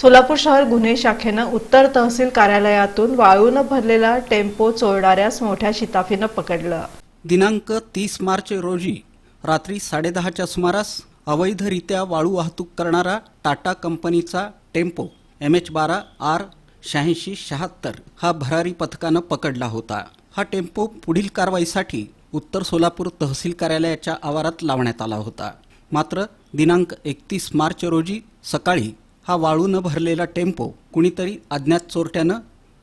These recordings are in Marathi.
सोलापूर शहर गुन्हे शाखेनं उत्तर तहसील कार्यालयातून वाळून भरलेला टेम्पो चोरणाऱ्यास मोठ्या शिताफीनं पकडलं. दिनांक तीस मार्च रोजी रात्री साडेदहाच्या सुमारास अवैधरित्या वाळू वाहतूक करणारा टाटा कंपनीचा टेम्पो एम एच बारा आर शहाऐंशी शहात्तर हा भरारी पथकानं पकडला होता. हा टेम्पो पुढील कारवाईसाठी उत्तर सोलापूर तहसील कार्यालयाच्या आवारात लावण्यात आला होता. मात्र दिनांक एकतीस मार्च रोजी सकाळी हा वाळूनं भरलेला टेम्पो कुणीतरी अज्ञात चोरट्यानं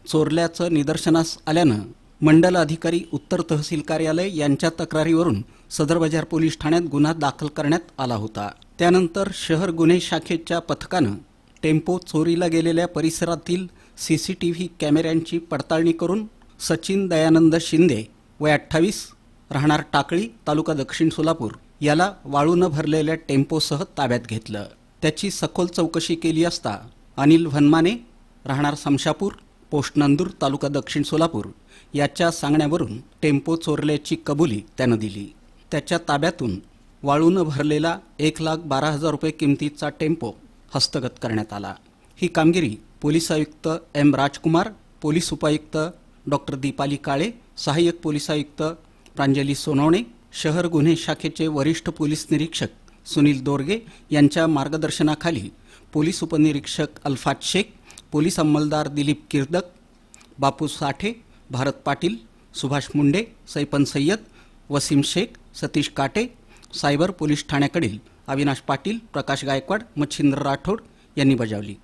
चोरल्याचं निदर्शनास आल्यानं मंडल अधिकारी उत्तर तहसील कार्यालय यांच्या तक्रारीवरून सदर बाजार पोलीस ठाण्यात गुन्हा दाखल करण्यात आला होता. त्यानंतर शहर गुन्हे शाखेच्या पथकानं टेम्पो चोरीला गेलेल्या परिसरातील सी सी टी व्ही कॅमेऱ्यांची पडताळणी करून सचिन दयानंद शिंदे वय अठ्ठावीस राहणार टाकळी तालुका दक्षिण सोलापूर याला वाळूनं भरलेल्या टेम्पोसह ताब्यात घेतलं. त्याची सखोल चौकशी केली असता अनिल भनमाने राहणार समशापूर पोस्ट नंदूर तालुका दक्षिण सोलापूर याच्या सांगण्यावरून टेम्पो चोरल्याची कबुली त्यानं दिली. त्याच्या ताब्यातून वाळून भरलेला एक लाख बारा हजार रुपये किमतीचा टेम्पो हस्तगत करण्यात आला. ही कामगिरी पोलीस आयुक्त एम राजकुमार पोलीस उपायुक्त डॉक्टर दीपाली काळे सहाय्यक पोलीस आयुक्त प्रांजली सोनवणे शहर गुन्हे शाखेचे वरिष्ठ पोलीस निरीक्षक सुनील दोरगे यांच्या मार्गदर्शनाखाली पोलीस उपनिरीक्षक अल्फात शेख पोलीस अंमलदार दिलीप किर्दक बापू साठे भारत पाटील सुभाष मुंडे सैपन सय्यद वसीम शेख सतीश काटे सायबर पोलीस ठाण्याकडील अविनाश पाटील प्रकाश गायकवाड मच्छिंद्र राठोड यांनी बजावली.